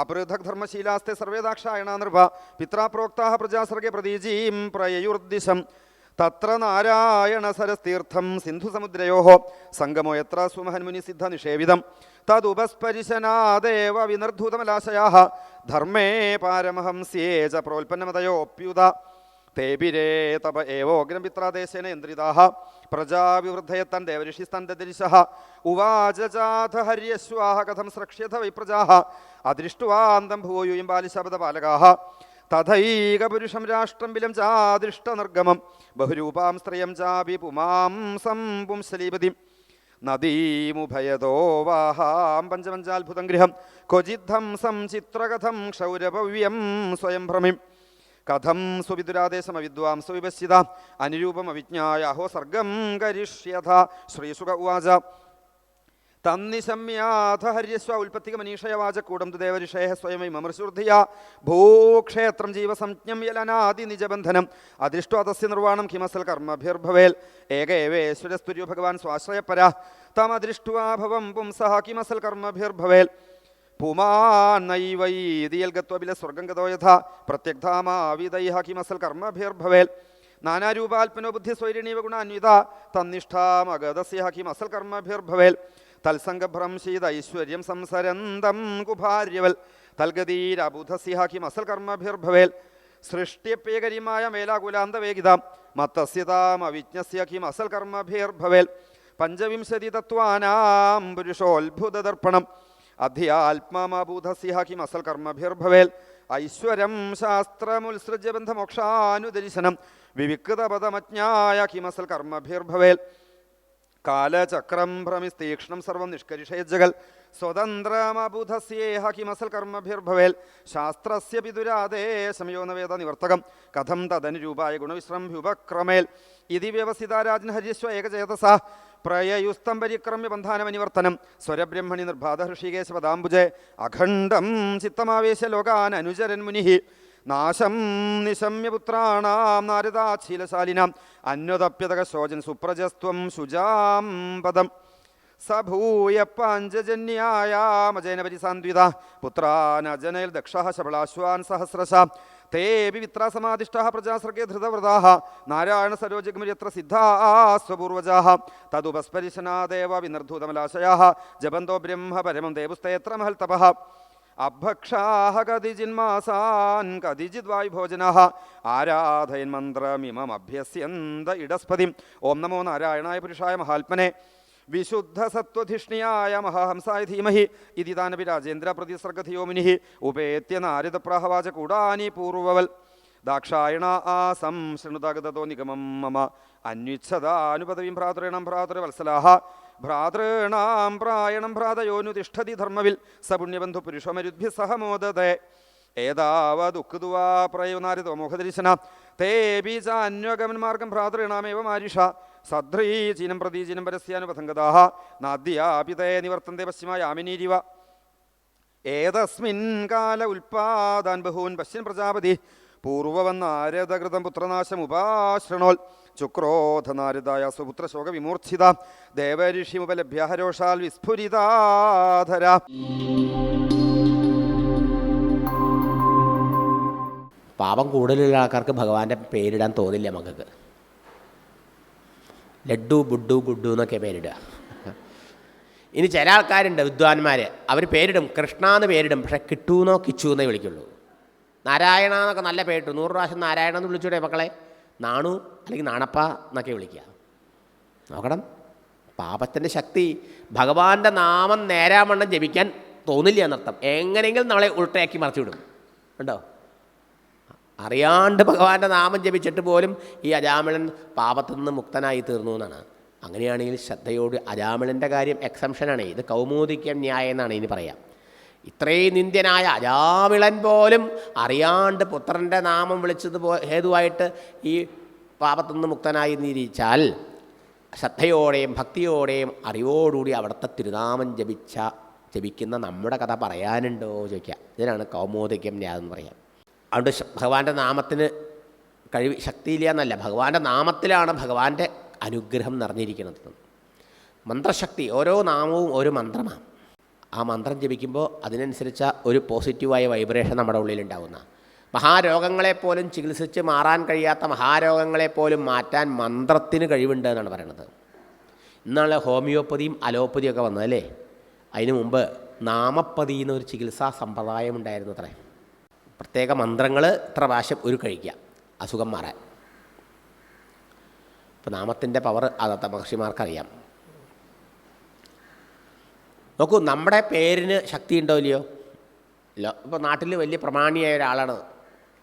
അപൃഥക് ധർമ്മശീലാസ്തെ സർവേദാക്ഷായണ നൃപ. പിത്രാപ്രോക്താ പ്രജാസർഗെ പ്രതീജീം പ്രയയുർദിശം. തത്ര നാരായണ സരസ്തീർത്ഥം സിന്ധുസമുദ്രയോ. സംഗമോ എത്ര സുമഹന്മുനി സിദ്ധ നിഷേവിതം. തദുപസ്പരിശനാദേവ വിനർധൂതമലാശയാ ധർമ്മേ പാരമഹംസ്യേ ച പ്രോൽപ്പന്നമതയോപ്യുത തേബിരേ തപ ഏവോഗ്നപിത്രാദേശേന യന്ത്രിതാഹ. പ്രജാവിവൃദ്ധയത്തൻ ദേവഋഷിസ്തൻ ദദരിശः ഉവാച ചാഥ ഹര്യശ്വാഹ കഥം സ്രക്ഷ്യഥ വൈപ്രജാः അദൃഷ്ട്വാന്തം ഭൂയൂയും ബാലിശബദപാലകാः തഥൈകപുരുഷം രാഷ്ട്രം വിലം ചാദൃഷ്ടനിർഗമം ബഹുരൂപാം സ്ത്രീയം ചാപി പുമാംസം പുംസലീപതിം നദീമുഭയതോ വാഹാം പഞ്ചപഞ്ചാത്ഭുതം ഗൃഹം. ക്വചിദ്ധം സംചിത്രകഥം ക്ഷൗരഭവ്യം സ്വയം ഭ്രമിം. കഥം സുവിദുരാദേശമ വിദ്വാംസ വിപശ്ചിത അനുരൂപം അവിജ്ഞായ അഹോ സർഗം കരിഷ്യഥ. ശ്രീസുഖ ഉവാച. തന്നിശമ്യാഥ ഹര്യസ്വ ഉൽപ്പത്തിക മനീഷയ ദേവരിഷേഹ സ്വയമൈ മമൃശുർധിയ ഭൂക്ഷേത്രം ജീവസംജ്ഞം യലനാദി നിജബന്ധനം. അദൃഷ്ടോ അതസ്യ നിർവാണം ഹിമസൽ കർമ്മഭിർഭവേൽ ഏക ഏവേശ്വരസ്തുര്യോ ഭഗവാൻ സ്വാശ്രയപര തമദൃഷ്ടുവാഭവം പുംസഹ കിമസൽ കർമ്മഭിർഭവേൽ പുമാനൈവൈതിയൽ ഗത്വബില സ്വർഗം ഗതോ യഥ. പ്രത്യഗ്ധാമാവിതൈഹ കിമസൽ കർമ്മഭിർഭവേൽ നാനാരൂപാൽപ്പനോ ബുദ്ധി സ്വൈരിണീവ ഗുണാന്വിത. തന്നിഷ്ഠാമഗതസ്യ കിമസൽ കർമ്മഭിർഭവേൽ തൽസംഗഭ്രംശീത ഐശ്വര്യം സംസരന്തം കുഭാര്യവൽ. തൽഗതീരബുധസ്യ കിമസൽ കർമ്മഭിർഭവേൽ. സൃഷ്ട്യപ്യകരിമായ മേലാകുലാന്തവേഗിത. മത്തസ്യതാം അവിജ്ഞസ്യ കിമസൽ കർമ്മഭിർഭവേൽ. പഞ്ചവിംശതി തത്വാനാം പുരുഷോത്ഭുതദർപ്പണം. അധ്യാത്മമബൂധസ്യ കിമസൽ കർമ്മഭിർഭവേൽ. ഐശ്വര്യം ശാസ്ത്രമുത്സൃജ്യ വിവിക്തപദമജ്ഞായ കിമസൽ കർമ്മഭിർഭവേൽ. കാലചക്രം ഭ്രമിസ്തീക്ഷ്ണം സർവം നിഷ്കരിഷയജഗൽ സ്വതന്ത്രമബുധസ്യേഹ കിമസൽ കർമ്മഭിർഭവേൽ ശാസ്ത്രസ്യ പിതുരാതേ നവേദ നിവർത്തകം. കഥം തദനുരൂപായ ഗുണവിശ്രംഭ്യുപക്രമേൽ ഇതി വ്യവസിതാരാജൻ ഹരിശ്വ ഏകചേതസ. പ്രയയുസ്തം പരിക്രമ്യ ബന്ധാനമനിവർത്തനം സ്വരബ്രഹ്മണി നിർബാധ ഋഷികേശ പദാംബുജെ. അഖണ്ഡം ചിത്തമാവേശ ലോകാൻ അനുചരൻ മുനി നാശം നിശമ്യപുത്രാണാം നാരദാശീലശാലിനാം അന്വതപ്യതക ശോചൻ സുപ്രജസ്ത്വം ശുചാം പദം. സഭൂയ പാഞ്ചജന്യായാമജന പരിസാന്വിത. പുത്രാനജനയിൽ ദക്ഷ ശബളാശ്വാൻ സഹസ്രശ. തേപി വിത്രാസമാധിഷ്ഠ പ്രജാസർഗേ ധൃതവ്രതാ നാരായണ സരോജഗമിര്യത്ര സിദ്ധാസ്വപൂർവജാ തദുപസ്പരിശനാദേവ വിനർധൂതമലാശയാ ജപന്തോ ബ്രഹ്മ പരമം ദേവുസ്തേത്ര മഹൽ തപഃ അഭക്ഷാഹ കതിജിന്മാസാൻ കതിചിത് ഭോജന ആരാധയൻ മന്ത്രമിമം അഭ്യസ്യന്ത ഇടസ്പതിം. ഓം നമോ നാരായണായ പുരുഷായ മഹാത്മനെ. വിശുദ്ധ സത്വധിഷ്ണിയായ മഹാഹംസായ ധീമഹി ഇതി താനപി രാജേന്ദ്ര പ്രതിസർഗധിയോ മുനി ഉപേത്യ നാരദപ്രാഹവാച കൂടാനി പൂർവവൽ. ദാക്ഷായണ ആസം ശൃണുതാഗതോ നിഗമം മമ. അന്വിച്ഛതാനുപദവീം ഭ്രാതൃണം ഭ്രാതൃവത്സലാഹ. ഭ്രാതॄണാം പ്രായണം ഭ്രാതയോനു തിഷ്ഠതി ധർമ്മവിൽ സപുണ്യബന്ധു പുണ്യബന്ധു പുരുഷമരുദ്ഭ്യ സഹ മോദതേ. ഏതാവദുഃഖുതുവാ പ്രയോനാരിതോ മോഹദർശന തേബി ച അന്വഗമന്മാർഗം ഭ്രാതൃണാമേവ മാരിഷ. സദ്രീചീനം പ്രതീചീനം പരസ്യാനുപഥംഗതാഹ. നാദ്യാപിതേ നിവർത്തന്തെ പശ്ചിമായാമിനീരിവ ഏതസ്മിൻ കാല ഉൽപാദാൻ ബഹൂൻ പശ്യൻ പ്രജാപതി പൂർവവന്നാരതകൃതം പുത്രനാശം ഉപാശ്രണോൽ ചുക്രോധനാരദായ സ്വപുത്ര ശോക വിമൂർച്ഛിത ദേവഋഷിമുപലഭ്യ ഹരോഷാൽ വിസ്ഫുരിതാധര പാപം കൂടുതലുള്ള ആൾക്കാർക്ക് ഭഗവാന്റെ പേരിടാൻ തോന്നില്ല മക്കൾക്ക്. ലഡ്ഡു ബുഡ്ഡു ഗുഡ്ഡു എന്നൊക്കെ പേരിടുക. ഇനി ചില ആൾക്കാരുണ്ട് വിദ്വാൻമാർ അവർ പേരിടും കൃഷ്ണ എന്ന് പേരിടും പക്ഷെ കിട്ടൂന്നോ കിച്ചു എന്നേ വിളിക്കുള്ളൂ. നാരായണ എന്നൊക്കെ നല്ല പേരിട്ടു. നൂറ് പ്രാവശ്യം നാരായണ എന്ന് വിളിച്ചൂടെ മക്കളെ? നാണു അല്ലെങ്കിൽ നാണപ്പ എന്നൊക്കെ വിളിക്കുക. നോക്കണം. പാപത്തിന്റെ ശക്തി ഭഗവാന്റെ നാമം നേരാമണ്ണം ജപിക്കാൻ തോന്നില്ല എന്നർത്ഥം. എങ്ങനെയെങ്കിലും നമ്മളെ ഉൾട്ടയാക്കി മറച്ചുവിടും. ഉണ്ടോ അറിയാണ്ട് ഭഗവാന്റെ നാമം ജപിച്ചിട്ട് പോലും ഈ അജാമിളൻ പാപത്തിൽ നിന്ന് മുക്തനായി തീർന്നു എന്നാണ്. അങ്ങനെയാണെങ്കിൽ ശ്രദ്ധയോട് അജാമിളന്റെ കാര്യം എക്സംഷനാണ് ഇത് കൗമോദിക്യം ന്യായം എന്നാണ് ഇനി പറയാം. ഇത്രയും നിന്ദ്യനായ അജാമിളൻ പോലും അറിയാണ്ട് പുത്രന്റെ നാമം വിളിച്ചത് പോ ഹേതുവായിട്ട് ഈ പാപത്തിൽ നിന്ന് മുക്തനായി നിരീച്ചാൽ ശ്രദ്ധയോടെയും ഭക്തിയോടെയും അറിവോടുകൂടി അവിടുത്തെ തിരുനാമം ജപിച്ച ജപിക്കുന്ന നമ്മുടെ കഥ പറയാനുണ്ടോ ചോദിക്കുക. ഇതിനാണ് കൗമോദിക്യം ഞാൻ എന്ന് പറയാം അതുകൊണ്ട് ഭഗവാന്റെ നാമത്തിന് കഴിവ് ശക്തിയില്ല എന്നല്ല. ഭഗവാന്റെ നാമത്തിലാണ് ഭഗവാന്റെ അനുഗ്രഹം നിറഞ്ഞിരിക്കുന്നത്. മന്ത്രശക്തി ഓരോ നാമവും ഒരു മന്ത്രമാണ്. ആ മന്ത്രം ജപിക്കുമ്പോൾ അതിനനുസരിച്ച ഒരു പോസിറ്റീവായ വൈബ്രേഷൻ നമ്മുടെ ഉള്ളിലുണ്ടാവുന്ന മഹാരോഗങ്ങളെപ്പോലും ചികിത്സിച്ച് മാറാൻ കഴിയാത്ത മഹാരോഗങ്ങളെപ്പോലും മാറ്റാൻ മന്ത്രത്തിന് കഴിവുണ്ട് എന്നാണ് പറയുന്നത്. ഇന്നാണ് ഹോമിയോപ്പതിയും അലോപ്പതിയും ഒക്കെ വന്നതല്ലേ അതിനു മുമ്പ് നാമപ്പതി എന്നൊരു ചികിത്സാ സമ്പ്രദായം ഉണ്ടായിരുന്നു അത്രേ പ്രത്യേക മന്ത്രങ്ങൾ ഇത്ര പ്രാവശ്യം ഒരു കഴിക്കുക അസുഖം മാറാൻ. അപ്പോൾ നാമത്തിന്റെ പവർ അതത്ത മഹർഷിമാർക്കറിയാം. നോക്കൂ നമ്മുടെ പേരിന് ശക്തിയുണ്ടോ ഇല്ലയോ? ഇല്ല. ഇപ്പോൾ നാട്ടിൽ വലിയ പ്രമാണിയായ ഒരാളാണ്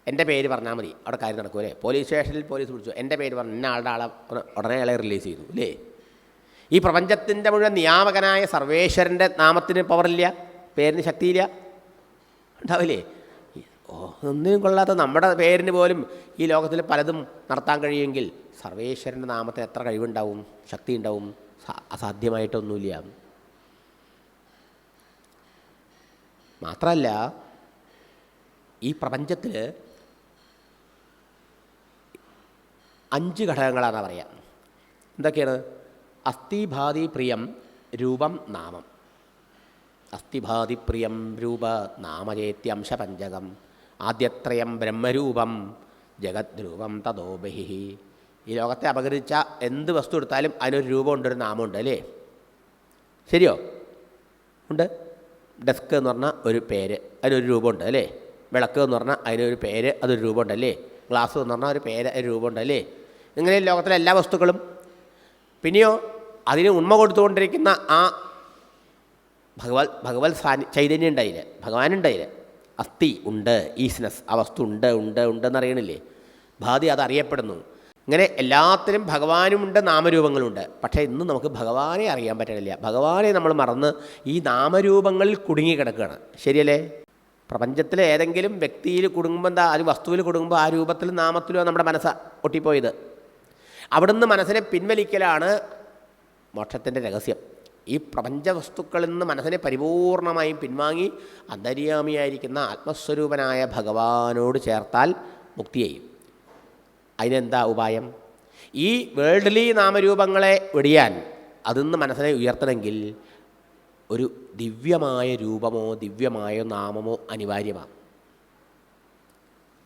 എന്റെ പേര് പറഞ്ഞാൽ മതി. അവിടെ കാര്യം നടക്കും അല്ലേ പോലീസ് സ്റ്റേഷനിൽ പോലീസ് വിളിച്ചു എന്റെ പേര് പറഞ്ഞു ഇന്ന ആളുടെ ആളെ ഉടനെ അയാളെ റിലീസ് ചെയ്തു അല്ലേ ഈ പ്രപഞ്ചത്തിന്റെ മുഴുവൻ നിയാമകനായ സർവേശ്വരന്റെ നാമത്തിന് പവറില്ല പേരിന് ശക്തിയില്ല. ഉണ്ടാവില്ലേ? ഓ ഒന്നിനും കൊള്ളാത്ത നമ്മുടെ പേരിന് പോലും ഈ ലോകത്തിൽ പലതും നടത്താൻ കഴിയുമെങ്കിൽ സർവേശ്വരന്റെ നാമത്തിന് എത്ര കഴിവുണ്ടാവും ശക്തി ഉണ്ടാവും അസാധ്യമായിട്ടൊന്നുമില്ല. മാത്രമല്ല ഈ പ്രപഞ്ചത്തിൽ അഞ്ച് ഘടകങ്ങളാണ് പറയുക. എന്തൊക്കെയാണ്? അസ്ഥിഭാതി പ്രിയം രൂപം നാമം. അസ്ഥിഭാതി പ്രിയം രൂപ നാമചേത്യംശ പഞ്ചകം ആദ്യത്രയം ബ്രഹ്മരൂപം ജഗദ്രൂപം തതോ ഈ ലോകത്തെ അപകരിച്ച എന്ത് വസ്തു എടുത്താലും അതിനൊരു രൂപമുണ്ട് ഒരു നാമമുണ്ട് അല്ലേ? ശരിയോ? ഉണ്ട്. ഡെസ്ക് എന്ന് പറഞ്ഞാൽ ഒരു പേര് അതിനൊരു രൂപമുണ്ട് അല്ലേ? വിളക്ക് എന്ന് പറഞ്ഞാൽ അതിനൊരു പേര് അതൊരു രൂപമുണ്ടല്ലേ ഗ്ലാസ് എന്ന് പറഞ്ഞാൽ ഒരു പേര് ഒരു രൂപമുണ്ട് ഇങ്ങനെ ലോകത്തിലെ എല്ലാ വസ്തുക്കളും. പിന്നെയോ അതിന് ഉണ്മ കൊടുത്തുകൊണ്ടിരിക്കുന്ന ആ ഭഗവത് ഭഗവത് സാനി ചൈതന്യം ഉണ്ടായില്ല? ഭഗവാനുണ്ടായില്ല? അസ്ഥി ഉണ്ട് ഈസ്നസ് ആ വസ്തു ഉണ്ട് ഉണ്ട് ഉണ്ടെന്ന് അറിയണില്ലേ ഭാതി അത് അറിയപ്പെടുന്നു ഇങ്ങനെ എല്ലാത്തിനും ഭഗവാനുമുണ്ട് നാമരൂപങ്ങളുണ്ട്. പക്ഷേ ഇന്ന് നമുക്ക് ഭഗവാനെ അറിയാൻ പറ്റണില്ല. ഭഗവാനെ നമ്മൾ മറന്ന് ഈ നാമരൂപങ്ങളിൽ കുടുങ്ങി കിടക്കുകയാണ്. ശരിയല്ലേ? പ്രപഞ്ചത്തിലെ ഏതെങ്കിലും വ്യക്തിയിൽ കുടുങ്ങുമ്പോൾ എന്താ അത് വസ്തുവിൽ കുടുങ്ങുമ്പോൾ ആ രൂപത്തിലും നാമത്തിലോ നമ്മുടെ മനസ്സ് ഒട്ടിപ്പോയത്? അവിടുന്ന് മനസ്സിനെ പിൻവലിക്കലാണ് മോക്ഷത്തിന്റെ രഹസ്യം. ഈ പ്രപഞ്ച വസ്തുക്കളിൽ നിന്ന് മനസ്സിനെ പരിപൂർണമായും പിൻവാങ്ങി അന്തര്യാമിയായിരിക്കുന്ന ആത്മസ്വരൂപനായ ഭഗവാനോട് ചേർത്താൽ മുക്തി ചെയ്യും. അതിനെന്താ ഉപായം? ഈ വേൾഡ്ലി നാമരൂപങ്ങളെ വെടിയാൻ അതിൽ നിന്ന് മനസ്സിനെ ഉയർത്തണമെങ്കിൽ ഒരു ദിവ്യമായ രൂപമോ ദിവ്യമായ നാമമോ അനിവാര്യമാണ്.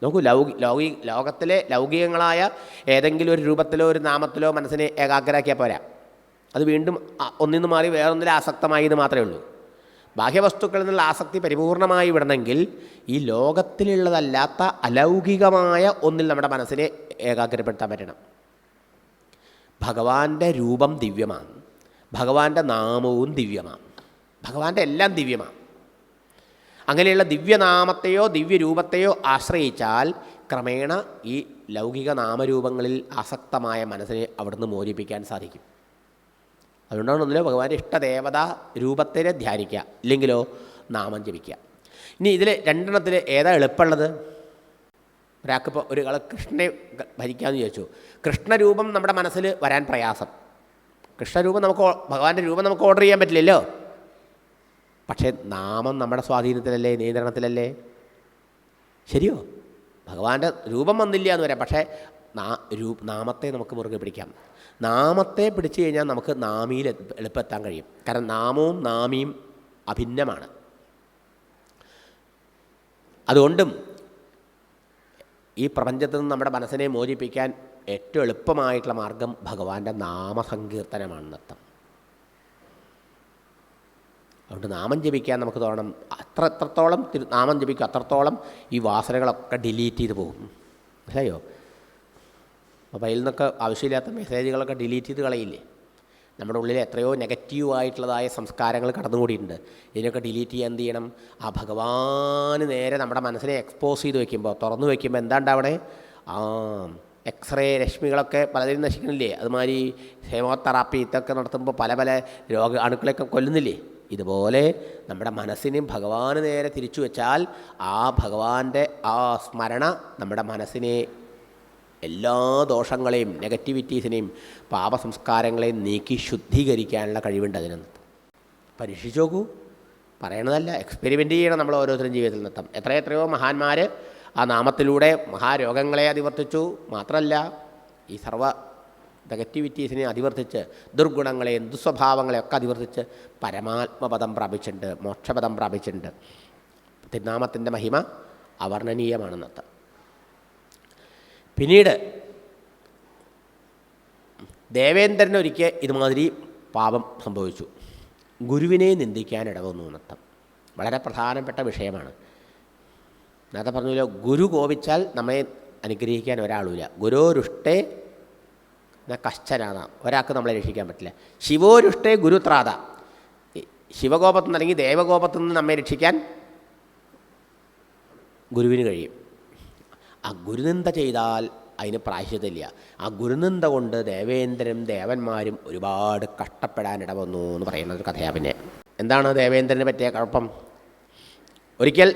നോക്കൂ ലൗകി ലൗകി ലോകത്തിലെ ലൗകികങ്ങളായ ഏതെങ്കിലും ഒരു രൂപത്തിലോ ഒരു നാമത്തിലോ മനസ്സിനെ ഏകാഗ്രമാക്കിയാൽ പോരാ. അത് വീണ്ടും ഒന്നിന്ന് മാറി വേറൊന്നിൽ ആസക്തമായി എന്ന് മാത്രമേ ഉള്ളൂ. ബാഹ്യവസ്തുക്കളിൽ നിന്നുള്ള ആസക്തി പരിപൂർണമായി വിടണമെങ്കിൽ ഈ ലോകത്തിലുള്ളതല്ലാത്ത അലൗകികമായ ഒന്നിൽ നമ്മുടെ മനസ്സിനെ ഏകാഗ്രപ്പെടുത്താൻ പറ്റണം. ഭഗവാന്റെ രൂപം ദിവ്യമാണ്. ഭഗവാന്റെ നാമവും ദിവ്യമാണ്. ഭഗവാന്റെ എല്ലാം ദിവ്യമാണ്. അങ്ങനെയുള്ള ദിവ്യനാമത്തെയോ ദിവ്യരൂപത്തെയോ ആശ്രയിച്ചാൽ ക്രമേണ ഈ ലൗകിക നാമരൂപങ്ങളിൽ ആസക്തമായ മനസ്സിനെ അവിടുന്ന് മോചിപ്പിക്കാൻ സാധിക്കും. അതുകൊണ്ടാണ് ഒന്നിലോ ഭഗവാന്റെ ഇഷ്ടദേവത രൂപത്തിനെ ധ്യാനിക്കുക ഇല്ലെങ്കിലോ നാമം ജപിക്കുക. ഇനി ഇതിൽ രണ്ടെണ്ണത്തിൽ ഏതാ എളുപ്പമുള്ളത്? ഒരാൾക്കിപ്പോൾ ഒരു ആൾ കൃഷ്ണനെ ഭരിക്കാമെന്ന് ചോദിച്ചു കൃഷ്ണരൂപം നമ്മുടെ മനസ്സിൽ വരാൻ പ്രയാസം. കൃഷ്ണരൂപം നമുക്ക് ഭഗവാന്റെ രൂപം നമുക്ക് ഓർഡർ ചെയ്യാൻ പറ്റില്ലല്ലോ? പക്ഷേ നാമം നമ്മുടെ സ്വാധീനത്തിലല്ലേ നിയന്ത്രണത്തിലല്ലേ? ശരിയോ? ഭഗവാന്റെ രൂപം വന്നില്ല എന്ന് വരാം പക്ഷേ നാമത്തെ നമുക്ക് മുറുകെ പിടിക്കാം. നാമത്തെ പിടിച്ചു കഴിഞ്ഞാൽ നമുക്ക് നാമിയിൽ എളുപ്പത്താൻ കഴിയും. കാരണം നാമവും നാമിയും അഭിന്നമാണ്. അതുകൊണ്ടും ഈ പ്രപഞ്ചത്തിൽ നിന്ന് നമ്മുടെ മനസ്സിനെ മോചിപ്പിക്കാൻ ഏറ്റവും എളുപ്പമായിട്ടുള്ള മാർഗം ഭഗവാന്റെ നാമസങ്കീർത്തനമാണെന്നർത്ഥം. അതുകൊണ്ട് നാമം ജപിക്കാൻ നമുക്ക് തോന്നണം. അത്ര എത്രത്തോളം തിരു നാമം ജപിക്കും അത്രത്തോളം ഈ വാസനകളൊക്കെ ഡിലീറ്റ് ചെയ്ത് പോകും. മനസ്സിലായോ? മൊബൈലിൽ നിന്നൊക്കെ ആവശ്യമില്ലാത്ത മെസ്സേജുകളൊക്കെ ഡിലീറ്റ് ചെയ്ത് കളയില്ലേ? നമ്മുടെ ഉള്ളിൽ എത്രയോ നെഗറ്റീവ് ആയിട്ടുള്ളതായ സംസ്കാരങ്ങൾ കടന്നുകൂടിയിട്ടുണ്ട്. ഇതിനൊക്കെ ഡിലീറ്റ് ചെയ്യാൻ എന്ത് ചെയ്യണം? ആ ഭഗവാന് നേരെ നമ്മുടെ മനസ്സിനെ എക്സ്പോസ് ചെയ്ത് വയ്ക്കുമ്പോൾ തുറന്നു വയ്ക്കുമ്പോൾ എന്താണ്ട് അവിടെ? ആ എക്സ്റേ രശ്മികളൊക്കെ പലതിനും നശിക്കണില്ലേ? അതുമാതിരി ഹെമോതെറാപ്പി ഇതൊക്കെ നടത്തുമ്പോൾ പല പല രോഗ അണുക്കളെയൊക്കെ കൊല്ലുന്നില്ലേ? ഇതുപോലെ നമ്മുടെ മനസ്സിനെ ഭഗവാന് നേരെ തിരിച്ചു വെച്ചാൽ ആ ഭഗവാന്റെ ആ സ്മരണ നമ്മുടെ മനസ്സിനെ എല്ലാ ദോഷങ്ങളെയും നെഗറ്റിവിറ്റീസിനെയും പാപസംസ്കാരങ്ങളെയും നീക്കി ശുദ്ധീകരിക്കാനുള്ള കഴിവുണ്ട് അതിനകത്ത്. പരീക്ഷിച്ചു നോക്കൂ. പറയണതല്ല എക്സ്പെരിമെന്റ് ചെയ്യണം നമ്മൾ ഓരോരുത്തരും ജീവിതത്തിൽ നിന്നെത്തും എത്രയെത്രയോ മഹാന്മാർ ആ നാമത്തിലൂടെ മഹാരോഗങ്ങളെ അതിവർത്തിച്ചു. മാത്രമല്ല ഈ സർവ നെഗറ്റിവിറ്റീസിനെ അതിവർത്തിച്ച് ദുർഗുണങ്ങളെയും ദുസ്വഭാവങ്ങളെയും ഒക്കെ അതിവർത്തിച്ച് പരമാത്മപദം പ്രാപിച്ചിട്ടുണ്ട് മോക്ഷപദം പ്രാപിച്ചിട്ടുണ്ട്. തിരുനാമത്തിന്റെ മഹിമ അവർണനീയമാണെന്നർത്ഥം. പിന്നീട് ദേവേന്ദ്രൻ ഒരിക്കൽ ഇതുമാതിരി പാപം സംഭവിച്ചു. ഗുരുവിനെ നിന്ദിക്കാൻ ഇടവന്നു എന്നർത്ഥം. വളരെ പ്രധാനപ്പെട്ട വിഷയമാണ്. നേരത്തെ പറഞ്ഞല്ലോ ഗുരു കോപിച്ചാൽ നമ്മെ അനുഗ്രഹിക്കാൻ ഒരാളുമില്ല. ഗുരോരുഷ്ടേ കശ്ചനാണ് ഒരാൾക്ക് നമ്മളെ രക്ഷിക്കാൻ പറ്റില്ല. ശിവോരുഷ്ടേ ഗുരുത്രാത. ശിവകോപത്തിൽ നിന്ന് അല്ലെങ്കിൽ ദേവകോപത്തിൽ നിന്ന് നമ്മെ രക്ഷിക്കാൻ ഗുരുവിന് കഴിയും. ആ ഗുരുനിന്ദ ചെയ്താൽ അതിന് പ്രായശ്യത്തില്ല ആ ഗുരുനിന്ദ കൊണ്ട് ദേവേന്ദ്രനും ദേവന്മാരും ഒരുപാട് കഷ്ടപ്പെടാൻ ഇടവന്നു എന്ന് പറയുന്ന ഒരു കഥയാണ് പിന്നെ. എന്താണ് ദേവേന്ദ്രന് പറ്റിയ കുഴപ്പം? ഒരിക്കൽ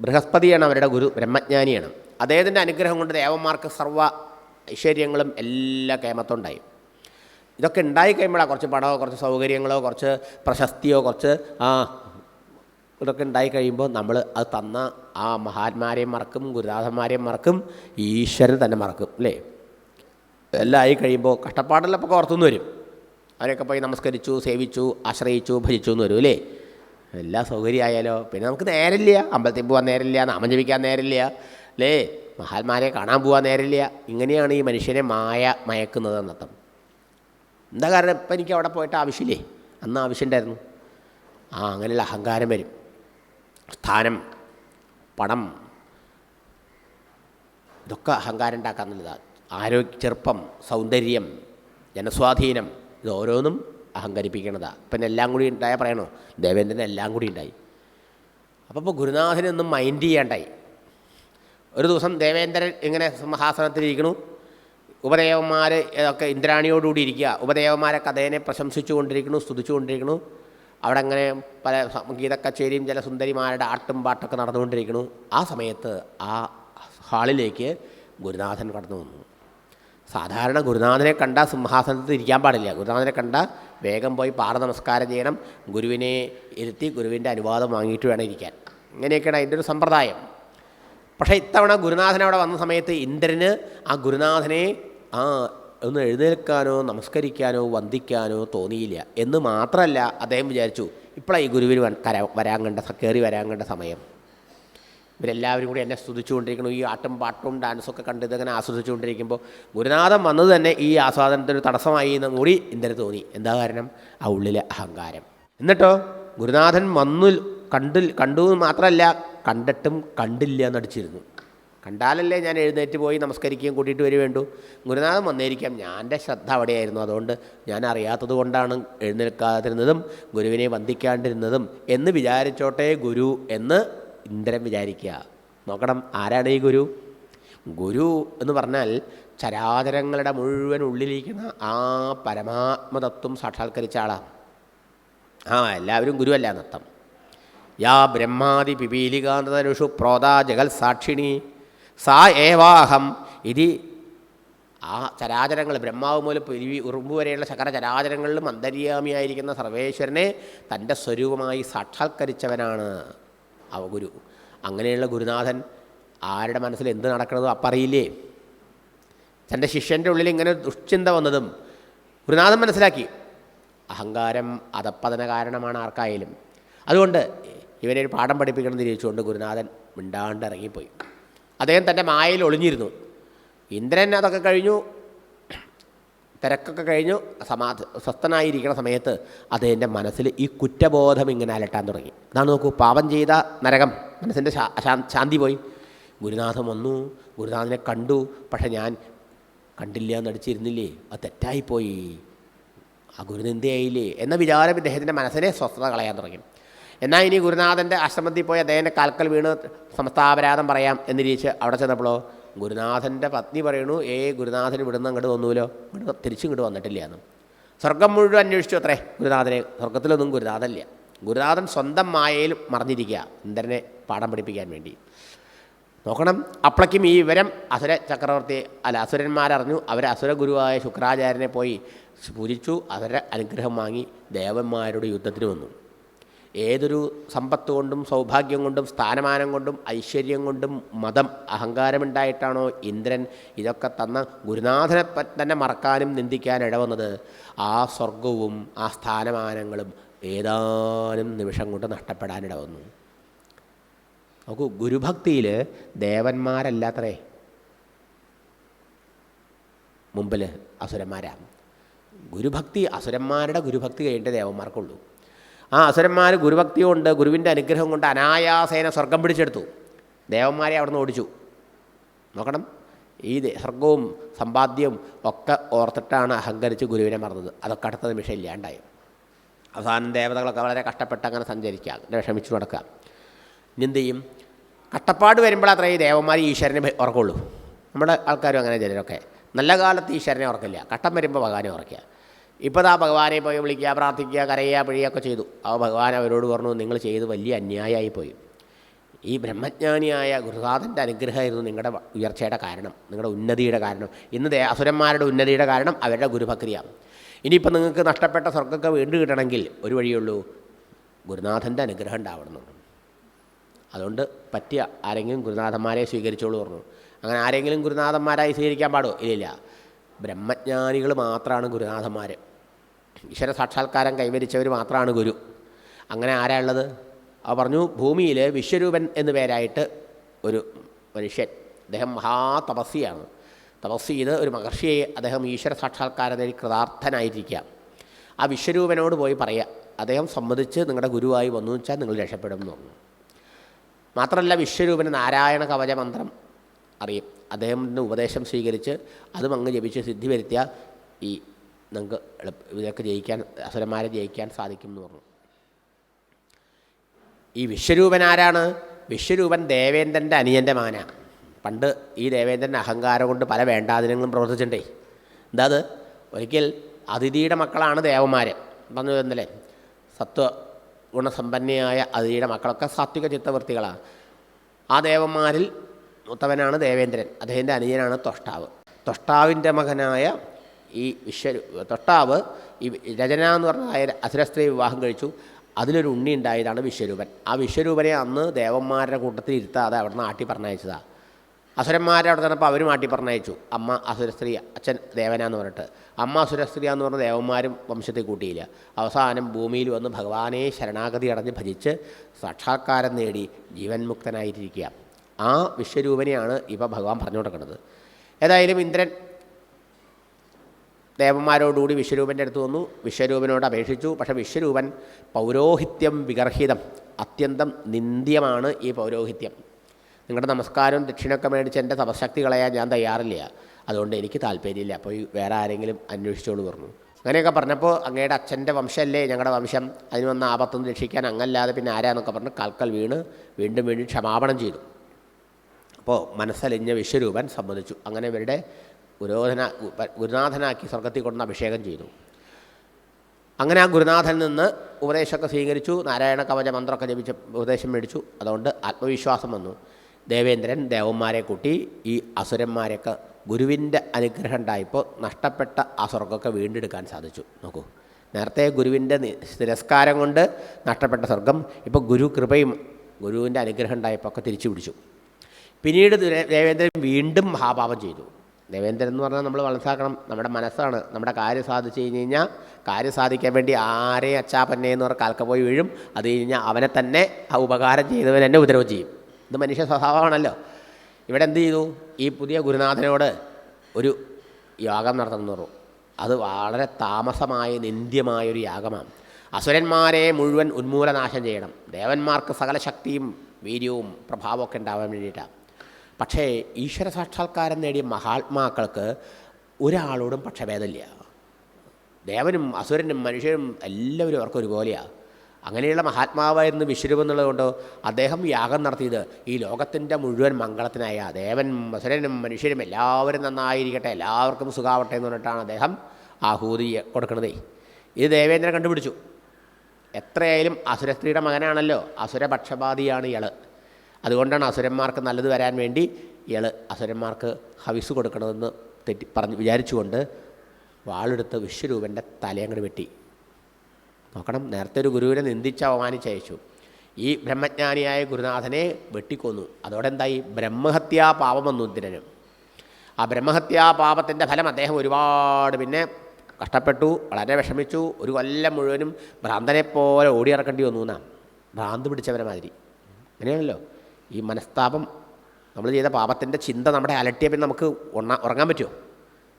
ബൃഹസ്പതിയാണ് അവരുടെ ഗുരു ബ്രഹ്മജ്ഞാനിയാണ്. അദ്ദേഹത്തിന്റെ അനുഗ്രഹം കൊണ്ട് ദേവന്മാർക്ക് സർവ ഐശ്വര്യങ്ങളും എല്ലാ കേമത്തുണ്ടായി ഇതൊക്കെ ഉണ്ടായി കഴിയുമ്പോഴാണ് കുറച്ച് പണമോ കുറച്ച് സൗകര്യങ്ങളോ കുറച്ച് പ്രശസ്തിയോ കുറച്ച് ആ ഇതൊക്കെ ഉണ്ടായി കഴിയുമ്പോൾ നമ്മൾ അത് തന്ന ആ മഹാന്മാരെയും മറക്കും ഗുരുനാഥന്മാരെയും മറക്കും ഈശ്വരൻ തന്നെ മറക്കും അല്ലേ? എല്ലാം ആയി കഴിയുമ്പോൾ കഷ്ടപ്പാടെല്ലാം ഇപ്പോൾ ഓർത്തുനിന്ന് വരും. അവരൊക്കെ പോയി നമസ്കരിച്ചു സേവിച്ചു ആശ്രയിച്ചു ഭജിച്ചു എന്ന് വരും അല്ലേ? എല്ലാ സൗകര്യമായാലോ? പിന്നെ നമുക്ക് നേരമില്ല. അമ്പലത്തിൽ പോകാൻ നേരമില്ല നാമം ജപിക്കാൻ നേരമില്ല അല്ലേ? മഹാന്മാരെ കാണാൻ പോകാൻ നേരമില്ല. ഇങ്ങനെയാണ് ഈ മനുഷ്യനെ മായ മയക്കുന്നത് എന്നർത്ഥം. എന്താ കാരണം? ഇപ്പം എനിക്ക് അവിടെ പോയിട്ട് ആവശ്യമില്ലേ? അന്ന് ആവശ്യമുണ്ടായിരുന്നു. ആ അങ്ങനെയുള്ള അഹങ്കാരം വരും. സ്ഥാനം പണം ഇതൊക്കെ അഹങ്കാരം ഉണ്ടാക്കാൻ നല്ലതാണ് ആരോഗ്യ ചെറുപ്പം സൗന്ദര്യം ജനസ്വാധീനം ഇത് ഓരോന്നും അഹങ്കരിപ്പിക്കണതാണ് ഇപ്പം എല്ലാം കൂടി ഉണ്ടായാൽ പറയണോ? ദേവേന്ദ്രൻ എല്ലാം കൂടി ഉണ്ടായി. അപ്പോൾ ഗുരുനാഥനൊന്നും മൈൻഡ് ചെയ്യാണ്ടായി. ഒരു ദിവസം ദേവേന്ദ്രൻ ഇങ്ങനെ സിംഹാസനത്തിലിരിക്കണു. ഉപദേവന്മാർ ഒക്കെ ഇന്ദ്രാണിയോടുകൂടി ഇരിക്കുക. ഉപദേവന്മാരെ കഥേനെ പ്രശംസിച്ചുകൊണ്ടിരിക്കണു സ്തുതിച്ചുകൊണ്ടിരിക്കണു. അവിടെ അങ്ങനെ പല ഗീതക്കച്ചേരിയും കച്ചേരിയും ചില സുന്ദരിമാരുടെ ആട്ടും പാട്ടൊക്കെ നടന്നുകൊണ്ടിരിക്കണു. ആ സമയത്ത് ആ ഹാളിലേക്ക് ഗുരുനാഥൻ കടന്നു വന്നു. സാധാരണ ഗുരുനാഥനെ കണ്ട സിംഹാസനത്തിൽ ഇരിക്കാൻ പാടില്ല. ഗുരുനാഥനെ കണ്ട വേഗം പോയി പാറ നമസ്കാരം ചെയ്യണം. ഗുരുവിനെ ഇരുത്തി ഗുരുവിന്റെ അനുവാദം വാങ്ങിയിട്ട് വേണം ഇരിക്കാൻ. ഇങ്ങനെയൊക്കെയാണ് അതിന്റെ ഒരു സമ്പ്രദായം. പക്ഷേ ഇത്തവണ ഗുരുനാഥൻ അവിടെ വന്ന സമയത്ത് ഇന്ദ്രന് ആ ഗുരുനാഥനെ ആ ഒന്ന് എഴുന്നേൽക്കാനോ നമസ്കരിക്കാനോ വന്ദിക്കാനോ തോന്നിയില്ല. എന്ന് മാത്രമല്ല അദ്ദേഹം വിചാരിച്ചു ഇപ്പോഴാണ് ഈ ഗുരുവിന് കര- വരാൻ കണ്ട കയറി വരാൻ കണ്ട സമയം. ഇവരെല്ലാവരും കൂടി എന്നെ സ്തുതിച്ചുകൊണ്ടിരിക്കണം ഈ ആട്ടും പാട്ടും ഡാൻസൊക്കെ കണ്ട് ഇതങ്ങനെ ആസ്വദിച്ചുകൊണ്ടിരിക്കുമ്പോൾ ഗുരുനാഥൻ വന്നത് തന്നെ ഈ ആസ്വാദനത്തിന് തടസ്സമായി എന്ന് കൂടി ഇന്ദ്രന് തോന്നി. എന്താ കാരണം? ആ ഉള്ളിലെ അഹങ്കാരം. എന്നിട്ടോ ഗുരുനാഥൻ വന്നു കണ്ടു കണ്ടു മാത്രമല്ല കണ്ടിട്ടും കണ്ടില്ല എന്നടിച്ചിരുന്നു. കണ്ടാലല്ലേ ഞാൻ എഴുന്നേറ്റ് പോയി നമസ്കരിക്കുകയും കൂട്ടിയിട്ട് വരുവേണ്ടു. ഗുരുനാഥൻ വന്നിരിക്കാം. ഞാൻ എന്റെ ശ്രദ്ധ അവിടെയായിരുന്നു. അതുകൊണ്ട് ഞാൻ അറിയാത്തത് കൊണ്ടാണ് എഴുന്നേൽക്കാതിരുന്നതും ഗുരുവിനെ വന്ദിക്കാണ്ടിരുന്നതും എന്ന് വിചാരിച്ചോട്ടെ ഗുരു എന്ന് ഇന്ദ്രൻ വിചാരിക്കുക. നോക്കണം ആരാണ് ഈ ഗുരു? ഗുരു എന്ന് പറഞ്ഞാൽ ചരാചരങ്ങളുടെ മുഴുവൻ ഉള്ളിലിരിക്കുന്ന ആ പരമാത്മതത്വം സാക്ഷാത്കരിച്ച ആളാണ്. ആ എല്ലാവരും ഗുരുവല്ല നൃത്തം യാ ബ്രഹ്മാതി പിപീലികാന്തനുഷു പ്രോതാ ജഗൽ സാക്ഷിണി. സാ ഏവാഹം. ഇതി ആ ചരാചരങ്ങൾ ബ്രഹ്മാവ് മുതൽ പിരിവി ഉറുമ്പ് വരെയുള്ള സകല ചരാചരങ്ങളിലും അന്തര്യാമിയായിരിക്കുന്ന സർവേശ്വരനെ തന്റെ സ്വരൂപമായി സാക്ഷാത്കരിച്ചവനാണ്. അവ ഗുരു. അങ്ങനെയുള്ള ഗുരുനാഥൻ ആരുടെ മനസ്സിൽ എന്ത് നടക്കണതും അപ്പറിയില്ലേ? തന്റെ ശിഷ്യന്റെ ഉള്ളിൽ ഇങ്ങനെ ദുഷ്ചിന്ത വന്നതും ഗുരുനാഥൻ മനസ്സിലാക്കി. അഹങ്കാരം അതപ്പതന കാരണമാണ് ആർക്കായാലും. അതുകൊണ്ട് ഇവനെ ഒരു പാഠം പഠിപ്പിക്കണം എന്ന് തിരിച്ചുകൊണ്ട് ഗുരുനാഥൻ മിണ്ടാണ്ട് ഇറങ്ങിപ്പോയി അദ്ദേഹം തന്റെ മായയിൽ ഒളിഞ്ഞിരുന്നു. ഇന്ദ്രൻ അതൊക്കെ കഴിഞ്ഞു. തിരക്കൊക്കെ കഴിഞ്ഞു. സമാധ സ്വസ്ഥനായിരിക്കുന്ന സമയത്ത് അദ്ദേഹത്തിന്റെ മനസ്സിൽ ഈ കുറ്റബോധം ഇങ്ങനെ അലട്ടാൻ തുടങ്ങി. അതാണ് നോക്കൂ പാപം ചെയ്ത നരകം മനസ്സിന്റെ ശാന്തി പോയി. ഗുരുനാഥൻ വന്നു. ഗുരുനാഥനെ കണ്ടു. പക്ഷെ ഞാൻ കണ്ടില്ല എന്നടിച്ചിരുന്നില്ലേ അത് തെറ്റായിപ്പോയി. ആ ഗുരുനിന്ദയായില്ലേ? എന്ന വിചാരം ഇദ്ദേഹത്തിന്റെ മനസ്സിനെ സ്വസ്ഥത കളയാൻ തുടങ്ങി. എന്നാൽ ഇനി ഗുരുനാഥന്റെ ആശ്രമത്തിൽ പോയി അദ്ദേഹത്തിന്റെ കാൽക്കൽ വീണ് സമസ്താപരാധം പറയാം എന്ന് എന്നിരിച്ച് അവിടെ ചെന്നപ്പോഴോ ഗുരുനാഥന്റെ പത്നി പറയണു ഏ ഗുരുനാഥൻ ഇവിടുന്ന് അങ്ങോട്ട് വന്നൂലോ ഇങ്ങോട്ട് തിരിച്ചും ഇങ്ങോട്ട് വന്നിട്ടില്ല എന്ന്. സ്വർഗം മുഴുവൻ അന്വേഷിച്ചു അത്രേ ഗുരുനാഥനെ. സ്വർഗത്തിലൊന്നും ഗുരുനാഥനില്ല. ഗുരുനാഥൻ സ്വന്തം മായയിൽ മറഞ്ഞിരിക്കുക ഇന്ദ്രനെ പാഠം പഠിപ്പിക്കാൻ വേണ്ടി. നോക്കണം അപ്പളയ്ക്കും ഈ വിവരം അസുര ചക്രവർത്തി അല്ല അസുരന്മാരറിഞ്ഞു. അവർ അസുര ഗുരുവായ ശുക്രാചാര്യനെ പോയി പൂജിച്ചു അവരുടെ അനുഗ്രഹം വാങ്ങി ദേവന്മാരുടെ യുദ്ധത്തിന് വന്നു. ഏതൊരു സമ്പത്ത് കൊണ്ടും സൗഭാഗ്യം കൊണ്ടും സ്ഥാനമാനം കൊണ്ടും ഐശ്വര്യം കൊണ്ടും മതം അഹങ്കാരമുണ്ടായിട്ടാണോ ഇന്ദ്രൻ ഇതൊക്കെ തന്ന ഗുരുനാഥനെ തന്നെ മറക്കാനും നിന്ദിക്കാൻ ഇടവന്നത്? ആ സ്വർഗവും ആ സ്ഥാനമാനങ്ങളും ഏതാനും നിമിഷം കൊണ്ട് നഷ്ടപ്പെടാനിട വന്നു നോക്കൂ ഗുരുഭക്തിയിൽ ദേവന്മാരല്ലാത്രേ മുമ്പിൽ അസുരന്മാരാണ് ഗുരുഭക്തി അസുരന്മാരുടെ ഗുരുഭക്തി കഴിഞ്ഞിട്ട് ദേവന്മാർക്കുള്ളൂ. ആ അസുരന്മാർ ഗുരുഭക്തി കൊണ്ട് ഗുരുവിന്റെ അനുഗ്രഹം കൊണ്ട് അനായാസേന സ്വർഗം പിടിച്ചെടുത്തു. ദേവന്മാരെ അവിടുന്ന് ഓടിച്ചു. നോക്കണം. ഈ സ്വർഗവും സമ്പാദ്യവും ഒക്കെ ഓർത്തിട്ടാണ് അഹങ്കരിച്ച് ഗുരുവിനെ മറന്നത്. അതൊക്കെ അടുത്ത നിമിഷം ഇല്ലാണ്ടായി. അവസാനം ദേവതകളൊക്കെ വളരെ കഷ്ടപ്പെട്ട് അങ്ങനെ സഞ്ചരിക്കുക. അങ്ങനെ വിഷമിച്ചു നടക്കുക. ഇനി എന്ത് ചെയ്യും? കഷ്ടപ്പാട് വരുമ്പോൾ അത്ര ഈ ദേവന്മാർ ഈശ്വരനെ ഉറക്കുള്ളൂ. നമ്മുടെ ആൾക്കാരും അങ്ങനെ ചിലരൊക്കെ. നല്ല കാലത്ത് ഈശ്വരനെ ഓർക്കില്ല കട്ടം വരുമ്പോൾ ഭഗവാനെ ഓർക്കുക ഇപ്പോൾ ആ ഭഗവാനെ പോയി വിളിക്കുക പ്രാർത്ഥിക്കുക കരയുക പിഴിയൊക്കെ ചെയ്തു. ആ ഭഗവാൻ അവരോട് പറഞ്ഞു നിങ്ങൾ ചെയ്ത് വലിയ അന്യായമായി പോയി. ഈ ബ്രഹ്മജ്ഞാനിയായ ഗുരുനാഥന്റെ അനുഗ്രഹമായിരുന്നു നിങ്ങളുടെ ഉയർച്ചയുടെ കാരണം നിങ്ങളുടെ ഉന്നതിയുടെ കാരണം. ഇന്ന് അസുരന്മാരുടെ ഉന്നതിയുടെ കാരണം അവരുടെ ഗുരുഭക്രിയ ഇനിയിപ്പോൾ നിങ്ങൾക്ക് നഷ്ടപ്പെട്ട സ്വർഗമൊക്കെ വീണ്ടും കിട്ടണമെങ്കിൽ ഒരു വഴിയുള്ളൂ ഗുരുനാഥന്റെ അനുഗ്രഹം ഉണ്ടാവണം. അതുകൊണ്ട് പറ്റിയ ആരെങ്കിലും ഗുരുനാഥന്മാരെ സ്വീകരിച്ചോളൂ പറഞ്ഞു. അങ്ങനെ ആരെങ്കിലും ഗുരുനാഥന്മാരായി സ്വീകരിക്കാൻ പാടോ? ഇല്ലില്ല. ബ്രഹ്മജ്ഞാനികൾ മാത്രമാണ് ഗുരുനാഥന്മാർ ഈശ്വര സാക്ഷാത്കാരം കൈവരിച്ചവർ മാത്രമാണ് ഗുരു. അങ്ങനെ ആരാ ഉള്ളത്? പറഞ്ഞു ഭൂമിയിൽ വിശ്വരൂപൻ എന്നു പേരായിട്ട് ഒരു മനുഷ്യൻ. അദ്ദേഹം മഹാതപസ്സിയാണ്. തപസ് ചെയ്ത് ഒരു മഹർഷിയെ അദ്ദേഹം ഈശ്വര സാക്ഷാത്കാരം നേടി കൃതാർത്ഥനായിരിക്കുക. ആ വിശ്വരൂപനോട് പോയി പറയുക അദ്ദേഹം സമ്മതിച്ച് നിങ്ങളുടെ ഗുരുവായി വന്നു വെച്ചാൽ നിങ്ങൾ രക്ഷപ്പെടും എന്ന് പറഞ്ഞു. മാത്രമല്ല വിശ്വരൂപന് നാരായണ കവച മന്ത്രം അറിയും. അദ്ദേഹത്തിന്റെ ഉപദേശം സ്വീകരിച്ച് അതും അങ്ങ് ജപിച്ച് സിദ്ധി വരുത്തിയ ഈ എളുപ്പ ഇതൊക്കെ ജയിക്കാൻ അസുരന്മാരെ ജയിക്കാൻ സാധിക്കും എന്ന് പറഞ്ഞു. ഈ വിശ്വരൂപൻ ആരാണ്? വിശ്വരൂപൻ ദേവേന്ദ്രന്റെ അനിയന്റെ മാന പണ്ട് ഈ ദേവേന്ദ്രൻ അഹങ്കാരം കൊണ്ട് പല വേണ്ടാതിനങ്ങളും പ്രവർത്തിച്ചിട്ടുണ്ടേ. എന്താ അത് ഒരിക്കൽ അതിഥിയുടെ മക്കളാണ് ദേവന്മാർ പറഞ്ഞു എന്നല്ലേ സത്വ ഗുണസമ്പന്നയായ അതിഥിയുടെ മക്കളൊക്കെ സാത്വിക ചിത്തവൃത്തികളാണ് ആ ദേവന്മാരിൽ മൂത്തവനാണ് ദേവേന്ദ്രൻ. അദ്ദേഹത്തിന്റെ അനുജനാണ് തൊഷ്ടാവ്. തൊഷ്ടാവിന്റെ മകനായ ഈ വിശ്വ തൊഷ്ടാവ് ഈ രചന എന്ന് പറഞ്ഞ അസുരസ്ത്രീ വിവാഹം കഴിച്ചു. അതിലൊരു ഉണ്ണി ഉണ്ടായതാണ് വിശ്വരൂപൻ. ആ വിശ്വരൂപനെ അന്ന് ദേവന്മാരുടെ കൂട്ടത്തിൽ ഇരുത്താതെ അവിടെ നിന്ന് ആട്ടി പറഞ്ഞയച്ചതാണ് അസുരന്മാരെ അവിടെ ചെന്നപ്പോൾ അവരും ആട്ടി പറഞ്ഞയച്ചു. അമ്മ അസുരസ്ത്രീ അച്ഛൻ ദേവനാന്ന് പറഞ്ഞിട്ട്. അമ്മ അസുരസ്ത്രീ എന്ന് പറഞ്ഞ ദേവന്മാരും വംശത്തെ കൂട്ടിയില്ല. അവസാനം ഭൂമിയിൽ വന്ന് ഭഗവാനെ ശരണാഗതി അടഞ്ഞ് ഭജിച്ച് സാക്ഷാത്കാരം നേടി ജീവൻ മുക്തനായിട്ടിരിക്കുക ആ വിശ്വരൂപനെയാണ് ഇപ്പോൾ ഭഗവാൻ പറഞ്ഞു കൊടുക്കുന്നത്. ഏതായാലും ഇന്ദ്രൻ ദേവന്മാരോടുകൂടി വിശ്വരൂപന്റെ അടുത്ത് വന്നു. വിശ്വരൂപനോട് അപേക്ഷിച്ചു. പക്ഷേ വിശ്വരൂപൻ പൗരോഹിത്യം വികർഹിതം അത്യന്തം നിന്ദ്യമാണ് ഈ പൗരോഹിത്യം. നിങ്ങളുടെ നമസ്കാരം ദക്ഷിണൊക്കെ മേടിച്ച് എന്റെ തപശക്തി കളയാൻ ഞാൻ തയ്യാറില്ല. അതുകൊണ്ട് എനിക്ക് താല്പര്യമില്ല. അപ്പോൾ വേറെ ആരെങ്കിലും അന്വേഷിച്ചോളൂ പറഞ്ഞു. അങ്ങനെയൊക്കെ പറഞ്ഞപ്പോൾ അങ്ങയുടെ അച്ഛന്റെ വംശമല്ലേ ഞങ്ങളുടെ വംശം? അതിന് വന്ന ആപത്തൊന്നും രക്ഷിക്കാൻ അങ്ങല്ലാതെ പിന്നെ ആരാന്നൊക്കെ പറഞ്ഞ് കാൽക്കൽ വീണ് വീണ്ടും വീണ്ടും ക്ഷമാപണം ചെയ്തു. അപ്പോൾ മനസ്സലിഞ്ഞ വിശ്വരൂപൻ സമ്മതിച്ചു അങ്ങനെ ഇവരുടെ ഗുരോധന ഗുരുനാഥനാക്കി സ്വർഗത്തിൽ കൊണ്ടുവന്ന് അഭിഷേകം ചെയ്തു. അങ്ങനെ ആ ഗുരുനാഥനിൽ നിന്ന് ഉപദേശമൊക്കെ സ്വീകരിച്ചു. നാരായണ കവച മന്ത്രമൊക്കെ ജപിച്ച് ഉപദേശം മേടിച്ചു. അതുകൊണ്ട് ആത്മവിശ്വാസം വന്നു. ദേവേന്ദ്രൻ ദേവന്മാരെ കൂട്ടി ഈ അസുരന്മാരെയൊക്കെ ഗുരുവിന്റെ അനുഗ്രഹം ഉണ്ടായപ്പോൾ നഷ്ടപ്പെട്ട ആ സ്വർഗമൊക്കെ വീണ്ടെടുക്കാൻ സാധിച്ചു. നോക്കൂ. നേരത്തെ ഗുരുവിന്റെ തിരസ്കാരം കൊണ്ട് നഷ്ടപ്പെട്ട സ്വർഗം ഇപ്പോൾ ഗുരു കൃപയും ഗുരുവിന്റെ അനുഗ്രഹം ഉണ്ടായപ്പോൾ ഒക്കെ തിരിച്ചു പിടിച്ചു. പിന്നീട് ദേവേന്ദ്രൻ വീണ്ടും മഹാപാപം ചെയ്തു. ദേവേന്ദ്രൻ എന്ന് പറഞ്ഞാൽ നമ്മൾ മനസ്സാക്കണം നമ്മുടെ മനസ്സാണ് നമ്മുടെ കാര്യം സാധിച്ചു കഴിഞ്ഞ് കഴിഞ്ഞാൽ കാര്യം സാധിക്കാൻ വേണ്ടി ആരെ അച്ചാപ്പന്നെ എന്ന് പറഞ്ഞ കാൽക്ക പോയി വീഴും അത് കഴിഞ്ഞാൽ അവനെ തന്നെ ആ ഉപകാരം ചെയ്തവൻ എന്നെ ഉപദ്രവം ചെയ്യും. ഇത് മനുഷ്യ സ്വഭാവമാണല്ലോ. ഇവിടെ എന്ത് ചെയ്തു? ഈ പുതിയ ഗുരുനാഥനോട് ഒരു യാഗം എന്ന് അത് വളരെ താമസമായ നിന്ദ്യമായ ഒരു യാഗമാണ്. അസുരന്മാരെ മുഴുവൻ ഉന്മൂലനാശം ചെയ്യണം. ദേവന്മാർക്ക് സകല ശക്തിയും വീര്യവും പ്രഭാവമൊക്കെ ഉണ്ടാവാൻ വേണ്ടിയിട്ടാണ്. പക്ഷേ ഈശ്വര സാക്ഷാത്കാരം നേടിയ മഹാത്മാക്കൾക്ക് ഒരാളോടും പക്ഷഭേദമില്ല. ദേവനും അസുരനും മനുഷ്യനും എല്ലാവരും അവർക്ക് ഒരുപോലെയാണ് അങ്ങനെയുള്ള മഹാത്മാവായിരുന്നു വിശ്വരൂപം എന്നുള്ളതുകൊണ്ട് അദ്ദേഹം യാഗം നടത്തിയത്. ഈ ലോകത്തിന്റെ മുഴുവൻ മംഗളത്തിനായ ദേവൻ അസുരനും മനുഷ്യരും എല്ലാവരും നന്നായിരിക്കട്ടെ എല്ലാവർക്കും സുഖാവട്ടെ എന്ന് പറഞ്ഞിട്ടാണ് അദ്ദേഹം ആഹൂതി കൊടുക്കുന്നത് ഇത് ദേവേന്ദ്രൻ കണ്ടുപിടിച്ചു. എത്രയായാലും അസുരസ്ത്രീയുടെ മകനാണല്ലോ. അസുരപക്ഷപാതിയാണ് ഇയാൾ അതുകൊണ്ടാണ് അസുരന്മാർക്ക് നല്ലത് വരാൻ വേണ്ടി ഇയാൾ അസുരന്മാർക്ക് ഹവിസ് കൊടുക്കണമെന്ന് തെറ്റി പറഞ്ഞ് വിചാരിച്ചുകൊണ്ട് വാളെടുത്ത് വിശ്വരൂപന്റെ തലയങ്ങട് വെട്ടി. നോക്കണം നേരത്തെ ഒരു ഗുരുവിനെ നിന്ദിച്ച് അവമാനിച്ചയച്ചു ഈ ബ്രഹ്മജ്ഞാനിയായ ഗുരുനാഥനെ വെട്ടിക്കൊന്നു. അതോടെ എന്തായി? ബ്രഹ്മഹത്യാ പാപം വന്നു ഇന്ദ്രന് ആ ബ്രഹ്മഹത്യാ പാപത്തിന്റെ ഫലം അദ്ദേഹം ഒരുപാട് പിന്നെ കഷ്ടപ്പെട്ടു വളരെ വിഷമിച്ചു. ഒരു കൊല്ലം മുഴുവനും ഭ്രാന്തനെ പോലെ ഓടിയിറക്കേണ്ടി വന്നു എന്നാണ്. ഭ്രാന്ത് പിടിച്ചവരെ മാതിരി. അങ്ങനെയാണല്ലോ? ഈ മനസ്താപം നമ്മൾ ചെയ്ത പാപത്തിന്റെ ചിന്ത നമ്മുടെ അലട്ടിയ പിന്നെ നമുക്ക് ഉണ്ണാ ഉറങ്ങാൻ പറ്റുമോ?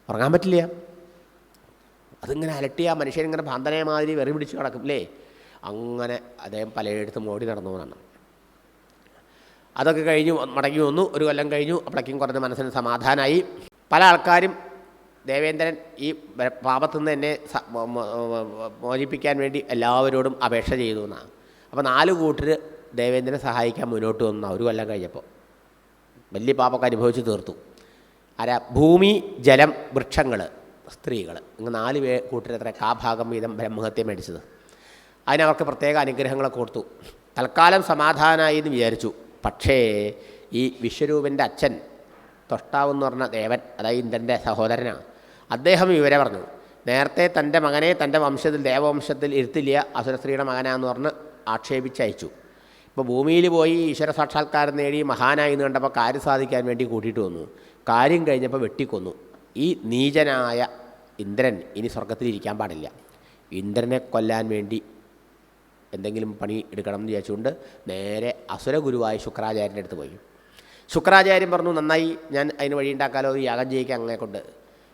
ഉറങ്ങാൻ പറ്റില്ല. അതിങ്ങനെ അലട്ടിയ മനുഷ്യൻ ഇങ്ങനെ ഭ്രാന്തനെ മാതിരി വെറി പിടിച്ച് കിടക്കും അല്ലേ അങ്ങനെ അദ്ദേഹം പലയിടത്തും ഓടി നടന്നു എന്നാണ്. അതൊക്കെ കഴിഞ്ഞു മടങ്ങി വന്നു ഒരു കൊല്ലം കഴിഞ്ഞു അപ്പോഴേക്കും കുറഞ്ഞ മനസ്സിന് സമാധാനമായി പല ആൾക്കാരും ദേവേന്ദ്രൻ ഈ പാപത്തു നിന്ന് എന്നെ മോചിപ്പിക്കാൻ വേണ്ടി എല്ലാവരോടും അപേക്ഷ ചെയ്തു എന്നാണ്. അപ്പോൾ നാല് കൂട്ടർ ദേവേന്ദ്രനെ സഹായിക്കാൻ മുന്നോട്ട് വന്ന ഒരു കൊല്ലം കഴിഞ്ഞപ്പോൾ വലിയ പാപമൊക്കെ അനുഭവിച്ച് തീർത്തു. ആരാ ഭൂമി ജലം വൃക്ഷങ്ങൾ സ്ത്രീകൾ. ഇങ്ങനെ നാല് പേ കൂട്ടരത്ര കാ ഭാഗം വീതം ബ്രഹ്മഹത്യ മേടിച്ചത്. അതിനവർക്ക് പ്രത്യേക അനുഗ്രഹങ്ങളൊക്കെ കൊടുത്തു. തൽക്കാലം സമാധാനമായി എന്ന് വിചാരിച്ചു. പക്ഷേ ഈ വിശ്വരൂപന്റെ അച്ഛൻ തൊഷ്ടാവ് എന്ന് പറഞ്ഞ ദേവൻ അതായത് ഇന്ദ്രന്റെ സഹോദരനാണ് അദ്ദേഹം ഇവരെ പറഞ്ഞു. നേരത്തെ തന്റെ മകനെ തന്റെ വംശത്തിൽ ദേവവംശത്തിൽ ഇരുത്തില്ല അസുരസ്ത്രീയുടെ മകനാന്ന് പറഞ്ഞ് ആക്ഷേപിച്ചയച്ചു. ഇപ്പോൾ ഭൂമിയിൽ പോയി ഈശ്വര സാക്ഷാത്കാരം നേടി മഹാനായി എന്ന് കണ്ടപ്പോൾ കാര്യം സാധിക്കാൻ വേണ്ടി കൂട്ടിയിട്ട് വന്നു. കാര്യം കഴിഞ്ഞപ്പോൾ വെട്ടിക്കൊന്നു. ഈ നീചനായ ഇന്ദ്രൻ ഇനി സ്വർഗത്തിലിരിക്കാൻ പാടില്ല. ഇന്ദ്രനെ കൊല്ലാൻ വേണ്ടി എന്തെങ്കിലും പണി എടുക്കണം എന്ന് വിചാരിച്ചുകൊണ്ട് നേരെ അസുര ഗുരുവായ ശുക്രാചാര്യന്റെ അടുത്ത് പോയി. ശുക്രാചാര്യൻ പറഞ്ഞു നന്നായി ഞാൻ അതിന് വഴി ഉണ്ടാക്കാലോ? ഒരു യാഗം ചെയ്യിക്കാൻ അങ്ങനെ കൊണ്ട്.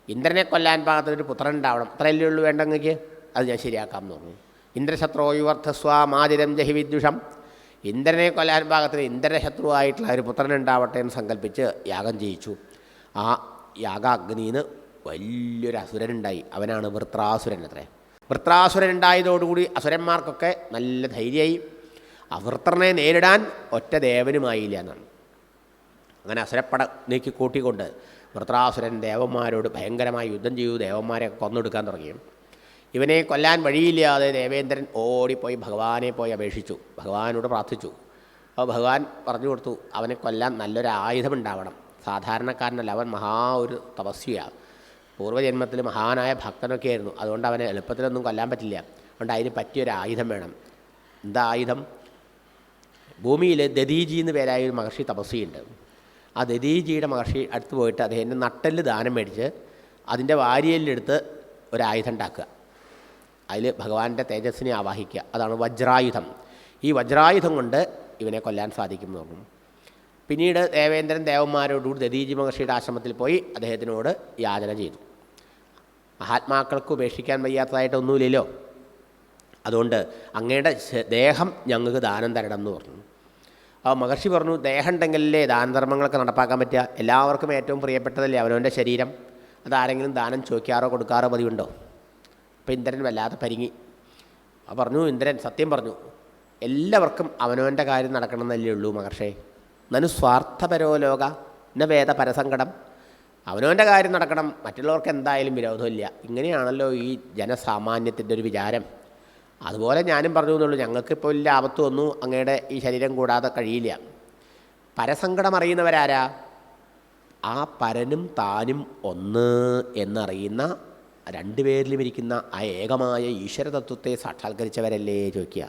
ഇന്ദ്രനെ കൊല്ലാൻ പാകത്തിനൊരു പുത്രൻ ഉണ്ടാവണം അത്രയല്ലേ ഉള്ളൂ വേണ്ടെങ്കിൽ അത് ഞാൻ ശരിയാക്കാം എന്ന് പറഞ്ഞു. ഇന്ദ്രശത്രോ യുവർത്ഥസ്വാ മാതിരം ജഹി വിദ്യുഷം ഇന്ദ്രനെ കൊല്ലാൻ പാകത്തിന് ഇന്ദ്രശത്രുവായിട്ടുള്ള ഒരു പുത്രൻ ഉണ്ടാവട്ടെ എന്ന് സങ്കല്പിച്ച് യാഗം ചെയ്യിച്ചു ആ യാഗാഗ്നിന്ന് വലിയൊരു അസുരനുണ്ടായി. അവനാണ് വൃത്രാസുരൻ അത്രേ. വൃത്രാസുരൻ ഉണ്ടായതോടുകൂടി അസുരന്മാർക്കൊക്കെ നല്ല ധൈര്യമായി. ആ വൃത്രനെ നേരിടാൻ ഒറ്റ ദേവനുമായില്ല എന്നാണ്. അങ്ങനെ അസുരപ്പട നീക്കി കൂട്ടിക്കൊണ്ട് വൃത്രാസുരൻ ദേവന്മാരോട് ഭയങ്കരമായി യുദ്ധം ചെയ്തു. ദേവന്മാരെ കൊന്നെടുക്കാൻ തുടങ്ങി. ഇവനെ കൊല്ലാൻ വഴിയില്ലാതെ ദേവേന്ദ്രൻ ഓടിപ്പോയി ഭഗവാനെ പോയി അപേക്ഷിച്ചു. ഭഗവാനോട് പ്രാർത്ഥിച്ചു. അപ്പോൾ ഭഗവാൻ പറഞ്ഞു കൊടുത്തു അവനെ കൊല്ലാൻ നല്ലൊരു ആയുധമുണ്ടാവണം സാധാരണക്കാരനല്ല അവൻ മഹാ ഒരു തപസ്വിയാണ് പൂർവജന്മത്തിൽ മഹാനായ ഭക്തനൊക്കെ ആയിരുന്നു. അതുകൊണ്ട് അവനെ എളുപ്പത്തിലൊന്നും കൊല്ലാൻ പറ്റില്ല. അതുകൊണ്ട് അതിന് പറ്റിയൊരു ആയുധം വേണം. എന്താ ആയുധം? ഭൂമിയിൽ ദദീജി എന്ന് പേരായ ഒരു മഹർഷി തപസ്വിയുണ്ട്. ആ ദദീജിയുടെ മഹർഷി അടുത്ത് പോയിട്ട് അദ്ദേഹത്തിന്റെ നട്ടൽ ദാനം മേടിച്ച് അതിന്റെ വാരിയലിലെടുത്ത് ഒരായുധം ഉണ്ടാക്കുക. അതിൽ ഭഗവാന്റെ തേജസ്സിനെ ആവാഹിക്കുക. അതാണ് വജ്രായുധം. ഈ വജ്രായുധം കൊണ്ട് ഇവനെ കൊല്ലാൻ സാധിക്കും എന്ന് പറഞ്ഞു പിന്നീട് ദേവേന്ദ്രൻ ദേവന്മാരോടുകൂടി ദദീജി മഹർഷിയുടെ ആശ്രമത്തിൽ പോയി അദ്ദേഹത്തിനോട് യാചന ചെയ്തു. മഹാത്മാക്കൾക്ക് ഉപേക്ഷിക്കാൻ വയ്യാത്തതായിട്ടൊന്നുമില്ലല്ലോ അതുകൊണ്ട് അങ്ങയുടെ ദേഹം ഞങ്ങൾക്ക് ദാനം തരണം എന്ന് പറഞ്ഞു. അപ്പോൾ മഹർഷി പറഞ്ഞു ദേഹം ഉണ്ടെങ്കിലല്ലേ ദാനധർമ്മങ്ങളൊക്കെ നടപ്പാക്കാൻ പറ്റുക? എല്ലാവർക്കും ഏറ്റവും പ്രിയപ്പെട്ടതല്ലേ അവനവന്റെ ശരീരം? അതാരെങ്കിലും ദാനം ചോദിക്കാറോ കൊടുക്കാറോ പതിവുണ്ടോ? അപ്പോൾ ഇന്ദ്രൻ വല്ലാതെ പരിങ്ങി. അപ്പം പറഞ്ഞു ഇന്ദ്രൻ സത്യം പറഞ്ഞു. എല്ലാവർക്കും അവനവന്റെ കാര്യം നടക്കണമെന്നല്ലേ ഉള്ളൂ മഹർഷേ. നനു സ്വാർത്ഥപരോ ലോക ന വേദ പരസങ്കടം. അവനവന്റെ കാര്യം നടക്കണം മറ്റുള്ളവർക്ക് എന്തായാലും വിരോധമില്ല. ഇങ്ങനെയാണല്ലോ ഈ ജനസാമാന്യത്തിന്റെ ഒരു വിചാരം. അതുപോലെ ഞാനും പറഞ്ഞു എന്നുള്ളൂ ഞങ്ങൾക്കിപ്പോൾ വലിയ ആപത്ത് വന്നു അങ്ങയുടെ ഈ ശരീരം കൂടാതെ കഴിയില്ല. പരസങ്കടം അറിയുന്നവരാരാ? ആ പരനും താനും ഒന്ന് എന്നറിയുന്ന രണ്ടുപേരിലും ഇരിക്കുന്ന ആ ഏകമായ ഈശ്വരതത്വത്തെ സാക്ഷാത്കരിച്ചവരല്ലേ ചോദിക്കുക.